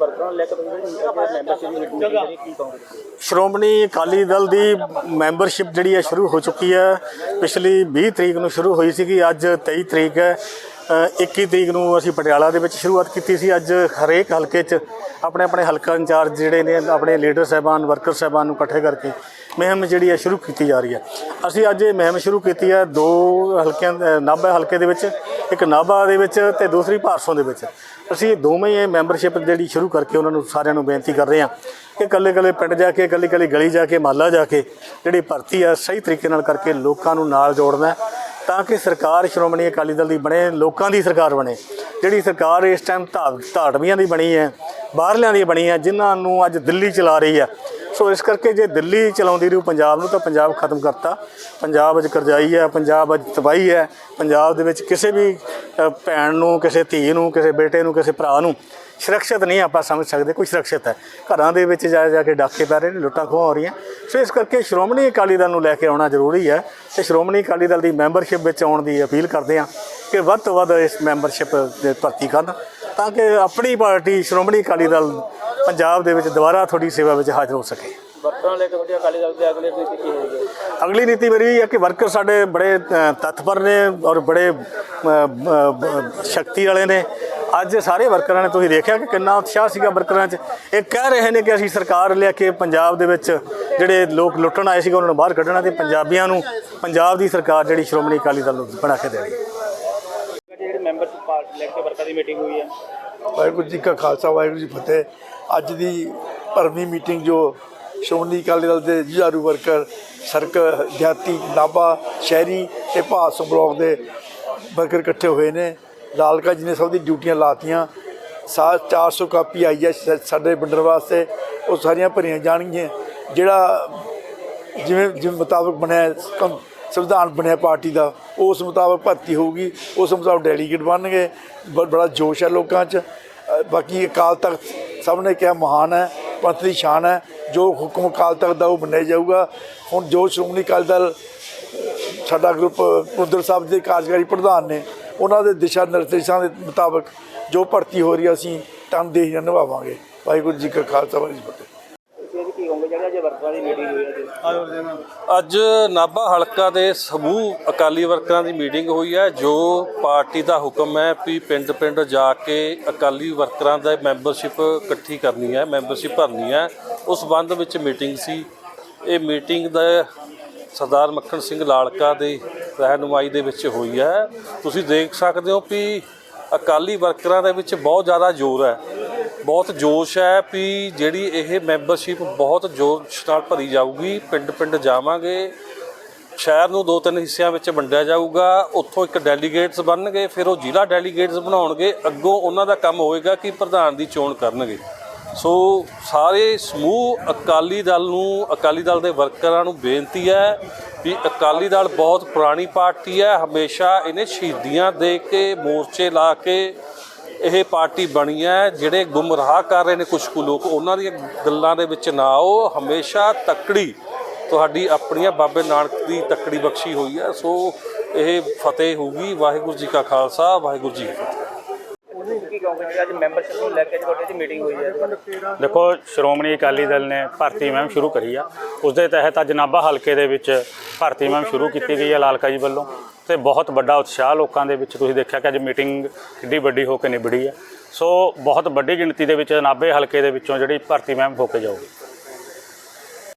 ਵਰਕਰਾਂ ਨੂੰ ਲੈ ਕੇ ਤੁਸੀਂ ਜਿਹੜੀ ਮੈਂਬਰਸ਼ਿਪ ਦੀ ਮੀਟਿੰਗ ਜਿਹੜੀ ਕੀ ਕਹੋਗੇ ਸ਼੍ਰੋਮਣੀ ਅਕਾਲੀ ਦਲ ਦੀ ਮੈਂਬਰਸ਼ਿਪ ਜਿਹੜੀ ਹੈ ਸ਼ੁਰੂ ਹੋ ਚੁੱਕੀ ਹੈ। ਪਿਛਲੀ 20 ਤਰੀਕ ਨੂੰ ਸ਼ੁਰੂ ਹੋਈ ਸੀਗੀ ਅੱਜ 23 ਤਰੀਕ ਹੈ। 21 ਤਰੀਕ ਨੂੰ ਅਸੀਂ ਪਟਿਆਲਾ ਦੇ ਵਿੱਚ ਸ਼ੁਰੂਆਤ ਕੀਤੀ ਸੀ। ਅੱਜ ਹਰੇਕ ਹਲਕੇ 'ਚ ਆਪਣੇ ਆਪਣੇ ਹਲਕਾ ਇੰਚਾਰਜ ਜਿਹੜੇ ਨੇ, ਆਪਣੇ ਲੀਡਰ ਸਾਹਿਬਾਨ, ਵਰਕਰ ਸਾਹਿਬਾਨ ਨੂੰ ਇਕੱਠੇ ਕਰਕੇ ਮੁਹਿੰਮ ਜਿਹੜੀ ਹੈ ਸ਼ੁਰੂ ਕੀਤੀ ਜਾ ਰਹੀ ਹੈ। ਅਸੀਂ ਅੱਜ ਇਹ ਮੁਹਿੰਮ ਸ਼ੁਰੂ ਕੀਤੀ ਹੈ ਦੋ ਹਲਕਿਆਂ ਨਾਭਾ ਹਲਕੇ ਦੇ ਵਿੱਚ, ਇੱਕ ਨਾਭਾ ਦੇ ਵਿੱਚ ਤੇ ਦੂਸਰੀ ਭਾਰਸੋਂ ਦੇ ਵਿੱਚ। ਅਸੀਂ ਦੋਵੇਂ ਇਹ ਮੈਂਬਰਸ਼ਿਪ ਜਿਹੜੀ ਸ਼ੁਰੂ ਕਰਕੇ ਉਹਨਾਂ ਨੂੰ ਸਾਰਿਆਂ ਨੂੰ ਬੇਨਤੀ ਕਰ ਰਹੇ ਹਾਂ ਕਿ ਇਕੱਲੇ ਇਕੱਲੇ ਪਿੰਡ ਜਾ ਕੇ ਇਕੱਲੀ ਇਕੱਲੀ ਗਲੀ ਜਾ ਕੇ, ਮਹੱਲਾ ਜਾ ਕੇ ਜਿਹੜੀ ਭਰਤੀ ਆ ਸਹੀ ਤਰੀਕੇ ਨਾਲ ਕਰਕੇ ਲੋਕਾਂ ਨੂੰ ਨਾਲ ਜੋੜਨਾ ਤਾਂ ਕਿ ਸਰਕਾਰ ਸ਼੍ਰੋਮਣੀ ਅਕਾਲੀ ਦਲ ਦੀ ਬਣੇ, ਲੋਕਾਂ ਦੀ ਸਰਕਾਰ ਬਣੇ। ਜਿਹੜੀ ਸਰਕਾਰ ਇਸ ਟਾਈਮ ਧਾੜਵੀਆਂ ਦੀ ਬਣੀ ਹੈ, ਬਾਹਰਲਿਆਂ ਦੀ ਬਣੀ ਹੈ, ਜਿਨ੍ਹਾਂ ਨੂੰ ਅੱਜ ਦਿੱਲੀ ਚਲਾ ਰਹੀ ਹੈ। ਸੋ ਇਸ ਕਰਕੇ ਜੇ ਦਿੱਲੀ ਚਲਾਉਂਦੀ ਰਹੂ ਪੰਜਾਬ ਨੂੰ ਤਾਂ ਪੰਜਾਬ ਖਤਮ ਕਰਤਾ। ਪੰਜਾਬ ਅੱਜ ਕਰਜ਼ਾਈ ਹੈ, ਪੰਜਾਬ ਅੱਜ ਤਬਾਹੀ ਹੈ, ਪੰਜਾਬ ਦੇ ਵਿੱਚ ਕਿਸੇ ਵੀ ਭੈਣ ਨੂੰ, ਕਿਸੇ ਧੀ ਨੂੰ, ਕਿਸੇ ਬੇਟੇ ਨੂੰ, ਕਿਸੇ ਭਰਾ ਨੂੰ ਸੁਰੱਖਿਅਤ ਨਹੀਂ ਆਪਾਂ ਸਮਝ ਸਕਦੇ, ਕੋਈ ਸੁਰੱਖਿਅਤ ਹੈ। ਘਰਾਂ ਦੇ ਵਿੱਚ ਜਾ ਜਾ ਕੇ ਡਾਕੇ ਪੈ ਰਹੇ ਨੇ, ਲੁੱਟਾਂ ਖੋਹਾਂ ਹੋ ਰਹੀਆਂ। ਸੋ ਇਸ ਕਰਕੇ ਸ਼੍ਰੋਮਣੀ ਅਕਾਲੀ ਦਲ ਨੂੰ ਲੈ ਕੇ ਆਉਣਾ ਜ਼ਰੂਰੀ ਹੈ ਤੇ ਸ਼੍ਰੋਮਣੀ ਅਕਾਲੀ ਦਲ ਦੀ ਮੈਂਬਰਸ਼ਿਪ ਵਿੱਚ ਆਉਣ ਦੀ ਅਪੀਲ ਕਰਦੇ ਹਾਂ ਕਿ ਵੱਧ ਤੋਂ ਵੱਧ ਇਸ ਮੈਂਬਰਸ਼ਿਪ ਦੇ ਭਰਤੀ ਕਰਨ ਤਾਂ ਕਿ ਆਪਣੀ ਪਾਰਟੀ ਸ਼੍ਰੋਮਣੀ ਅਕਾਲੀ ਦਲ ਪੰਜਾਬ ਦੇ ਵਿੱਚ ਦੁਬਾਰਾ ਤੁਹਾਡੀ ਸੇਵਾ ਵਿੱਚ ਹਾਜ਼ਰ ਹੋ ਸਕੇ। ਵਰਕਰਾਂ ਅਕਾਲੀ ਦਲ ਦੇ ਅਗਲੇ ਨੀਤੀ ਕੀ ਹੋਏਗੀ ਅਗਲੀ ਨੀਤੀ ਮੇਰੀ ਇਹ ਹੈ ਕਿ ਵਰਕਰ ਸਾਡੇ ਬੜੇ ਤਤਪਰ ਨੇ ਔਰ ਬੜੇ ਸ਼ਕਤੀ ਵਾਲੇ ਨੇ। ਅੱਜ ਸਾਰੇ ਵਰਕਰਾਂ ਨੇ ਤੁਸੀਂ ਦੇਖਿਆ ਕਿ ਕਿੰਨਾ ਉਤਸ਼ਾਹ ਸੀਗਾ ਵਰਕਰਾਂ 'ਚ। ਇਹ ਕਹਿ ਰਹੇ ਨੇ ਕਿ ਅਸੀਂ ਸਰਕਾਰ ਲਿਆ ਕੇ ਪੰਜਾਬ ਦੇ ਵਿੱਚ ਜਿਹੜੇ ਲੋਕ ਲੁੱਟਣ ਆਏ ਸੀਗੇ ਉਹਨਾਂ ਨੂੰ ਬਾਹਰ ਕੱਢਣਾ ਤੇ ਪੰਜਾਬੀਆਂ ਨੂੰ ਪੰਜਾਬ ਦੀ ਸਰਕਾਰ ਜਿਹੜੀ ਸ਼੍ਰੋਮਣੀ ਅਕਾਲੀ ਦਲ ਨੂੰ ਬਣਾ ਕੇ ਦੇਣੀ। ਜਿਹੜੀ ਮੈਂਬਰਸ਼ਿਪ ਪਾਰਟੀ ਲੈ ਕੇ ਵਰਕਰਾਂ ਦੀ ਮੀਟਿੰਗ ਹੋਈ ਹੈ ਵਾਹਿਗੁਰੂ ਜੀ ਕਾ ਖਾਲਸਾ ਵਾਹਿਗੁਰੂ ਜੀ ਫਤਿਹ। ਅੱਜ ਦੀ ਭਰਵੀਂ ਮੀਟਿੰਗ ਜੋ ਸ਼੍ਰੋਮਣੀ ਅਕਾਲੀ ਦਲ ਦੇ ਜੁਝਾਰੂ ਵਰਕਰ ਸਰਕਲ ਦਿਹਾਤੀ ਨਾਭਾ ਸ਼ਹਿਰੀ ਤੇ ਭਾਸੋਂ ਬਲਾਕ ਦੇ ਵਰਕਰ ਇਕੱਠੇ ਹੋਏ ਨੇ। ਲਾਲਕਾ ਜੀ ਨੇ ਸਭ ਦੀ ਡਿਊਟੀਆਂ ਲਾਤੀਆਂ। ਸਾ 400 ਕਾਪੀ ਆਈ ਹੈ ਸਾਡੇ ਵੰਡਣ ਵਾਸਤੇ। ਉਹ ਸਾਰੀਆਂ ਭਰੀਆਂ ਜਾਣਗੀਆਂ। ਜਿਹੜਾ ਜਿਵੇਂ ਜਿਵੇਂ ਮੁਤਾਬਕ ਬਣਿਆ ਹੈ, ਸੰਵਿਧਾਨ ਬਣਿਆ ਪਾਰਟੀ ਦਾ। ਉਸ ਮੁਤਾਬਕ ਭਰਤੀ ਹੋਊਗੀ, ਉਸ ਮੁਤਾਬਕ ਡੈਲੀਗੇਟ ਬਣਨਗੇ ਬ- ਬੜਾ ਜੋਸ਼ ਹੈ ਲੋਕਾਂ 'ਚ। ਬਾਕੀ ਅਕਾਲ ਤਖਤ ਸਭ ਨੇ ਕਿਹਾ ਮਹਾਨ ਹੈ, ਪੰਥ ਦੀ ਸ਼ਾਨ ਹੈ, ਜੋ ਹੁਕਮ ਅਕਾਲ ਤਖਤ ਦਾ ਉਹ ਮੰਨਿਆ ਜਾਊਗਾ। ਹੁਣ ਜੋ ਸ਼੍ਰੋਮਣੀ ਅਕਾਲੀ ਦਲ, ਸਾਡਾ ਗਰੁੱਪ ਉਧਰ ਸਾਹਿਬ ਦੇ ਕਾਰਜਕਾਰੀ ਪ੍ਰਧਾਨ ਨੇ, ਉਹਨਾਂ ਦੇ ਦਿਸ਼ਾ ਨਿਰਦੇਸ਼ਾਂ ਦੇ ਮੁਤਾਬਕ ਜੋ ਭਰਤੀ ਹੋ ਰਹੀ ਹੈ, ਅਸੀਂ ਤਨਦੇਹੀ ਨਾਲ ਨਿਭਾਵਾਂਗੇ। ਵਾਹਿਗੁਰੂ ਜੀ ਕਾ ਖਾਲਸਾ, ਵਾਹਿਗੁਰੂ ਜੀ ਕੀ ਫਤਿਹ ਤੁਸੀਂ ਅੱਜ ਕੀ ਕਹੋਗੇ ਜਿਹੜੀ ਅੱਜ ਵਰਕਰਾਂ ਦੀ ਮੀਟਿੰਗ ਹੋਈ ਅੱਜ। ਅੱਜ ਨਾਭਾ ਹਲਕਾ ਦੇ ਸਮੂਹ ਅਕਾਲੀ ਵਰਕਰਾਂ ਦੀ ਮੀਟਿੰਗ ਹੋਈ ਹੈ, ਜੋ ਪਾਰਟੀ ਦਾ ਹੁਕਮ ਹੈ ਵੀ ਪਿੰਡ-ਪਿੰਡ ਜਾ ਕੇ ਅਕਾਲੀ ਵਰਕਰਾਂ ਦਾ ਮੈਂਬਰਸ਼ਿਪ ਇਕੱਠੀ ਕਰਨੀ ਹੈ ਮੈਂਬਰਸ਼ਿਪ ਭਰਨੀ ਹੈ। ਉਸ ਸੰਬੰਧ ਵਿੱਚ ਮੀਟਿੰਗ ਸੀ। ਇਹ ਮੀਟਿੰਗ ਦਾ ਸਰਦਾਰ ਮੱਖਣ ਸਿੰਘ ਲਾਲਕਾ ਦੀ ਰਹਿਨੁਮਾਈ ਦੇ ਵਿੱਚ ਹੋਈ ਹੈ। ਤੁਸੀਂ ਦੇਖ ਸਕਦੇ ਹੋ ਵੀ ਅਕਾਲੀ ਵਰਕਰਾਂ ਦੇ ਵਿੱਚ ਬਹੁਤ ਜ਼ਿਆਦਾ ਜ਼ੋਰ ਹੈ। ਬਹੁਤ ਜੋਸ਼ ਹੈ ਵੀ ਜਿਹੜੀ ਇਹ ਮੈਂਬਰਸ਼ਿਪ ਬਹੁਤ ਜੋਸ਼ ਨਾਲ ਭਰੀ ਜਾਊਗੀ। ਪਿੰਡ ਪਿੰਡ ਜਾਵਾਂਗੇ। ਸ਼ਹਿਰ ਨੂੰ ਦੋ ਤਿੰਨ ਹਿੱਸਿਆਂ ਵਿੱਚ ਵੰਡਿਆ ਜਾਊਗਾ। ਉੱਥੋਂ ਇੱਕ ਡੈਲੀਗੇਟਸ ਬਣਨਗੇ, ਫਿਰ ਉਹ ਜ਼ਿਲ੍ਹਾ ਡੈਲੀਗੇਟਸ ਬਣਾਉਣਗੇ। ਅੱਗੋਂ ਉਹਨਾਂ ਦਾ ਕੰਮ ਹੋਏਗਾ ਕਿ ਪ੍ਰਧਾਨ ਦੀ ਚੋਣ ਕਰਨਗੇ। ਸੋ ਸਾਰੇ ਸਮੂਹ ਅਕਾਲੀ ਦਲ ਨੂੰ, ਅਕਾਲੀ ਦਲ ਦੇ ਵਰਕਰਾਂ ਨੂੰ ਬੇਨਤੀ ਹੈ ਵੀ ਅਕਾਲੀ ਦਲ ਬਹੁਤ ਪੁਰਾਣੀ ਪਾਰਟੀ ਹੈ। ਹਮੇਸ਼ਾ ਇਹਨੇ ਸ਼ਹੀਦੀਆਂ ਦੇ ਕੇ, ਮੋਰਚੇ ਲਾ ਕੇ ਇਹ ਪਾਰਟੀ ਬਣੀ ਹੈ ਜਿਹੜੇ ਗੁੰਮਰਾਹ ਕਰ ਰਹੇ ਨੇ ਕੁਝ ਕੁ ਲੋਕ ਉਹਨਾਂ ਦੀਆਂ ਗੱਲਾਂ ਦੇ ਵਿੱਚ ਨਾ ਆਓ। ਹਮੇਸ਼ਾ ਤੱਕੜੀ ਤੁਹਾਡੀ ਆਪਣੀਆਂ ਬਾਬੇ ਨਾਨਕ ਦੀ ਤੱਕੜੀ ਬਖਸ਼ੀ ਹੋਈ ਹੈ। ਸੋ ਇਹ ਫਤਿਹ ਹੋਊਗੀ। ਵਾਹਿਗੁਰੂ ਜੀ ਕਾ ਖਾਲਸਾ ਵਾਹਿਗੁਰੂ ਜੀ ਕੀ ਫਤਿਹ। ਤੁਸੀਂ ਕੀ ਕਹੋਗੇ ਜਿਹੜੀ ਅੱਜ ਮੈਂਬਰਸ਼ਿਪ ਨੂੰ ਲੈ ਕੇ ਤੁਹਾਡੀ ਅੱਜ ਮੀਟਿੰਗ ਹੋਈ ਹੈ। ਦੇਖੋ ਸ਼੍ਰੋਮਣੀ ਅਕਾਲੀ ਦਲ ਨੇ ਭਰਤੀ ਮੁਹਿੰਮ ਸ਼ੁਰੂ ਕਰੀ ਆ। ਉਸ ਦੇ ਤਹਿਤ ਅੱਜ ਨਾਭਾ ਹਲਕੇ ਦੇ ਵਿੱਚ ਭਰਤੀ ਮੁਹਿੰਮ ਸ਼ੁਰੂ ਕੀਤੀ ਗਈ ਹੈ ਲਾਲਕਾ ਜੀ ਵੱਲੋਂ। ਤੇ ਬਹੁਤ ਵੱਡਾ ਉਤਸ਼ਾਹ ਲੋਕਾਂ ਦੇ ਵਿੱਚ ਤੁਸੀਂ ਦੇਖਿਆ ਕਿ ਅੱਜ ਮੀਟਿੰਗ ਕਿੱਡੀ ਵੱਡੀ ਹੋ ਕੇ ਨਿਬੜੀ ਹੈ। ਸੋ ਬਹੁਤ ਵੱਡੀ ਗਿਣਤੀ ਦੇ ਵਿੱਚ ਨਾਭੇ ਹਲਕੇ ਦੇ ਵਿੱਚੋਂ ਜਿਹੜੀ ਭਰਤੀ ਮੁਹਿੰਮ ਹੋ ਕੇ ਜਾਊਗੀ।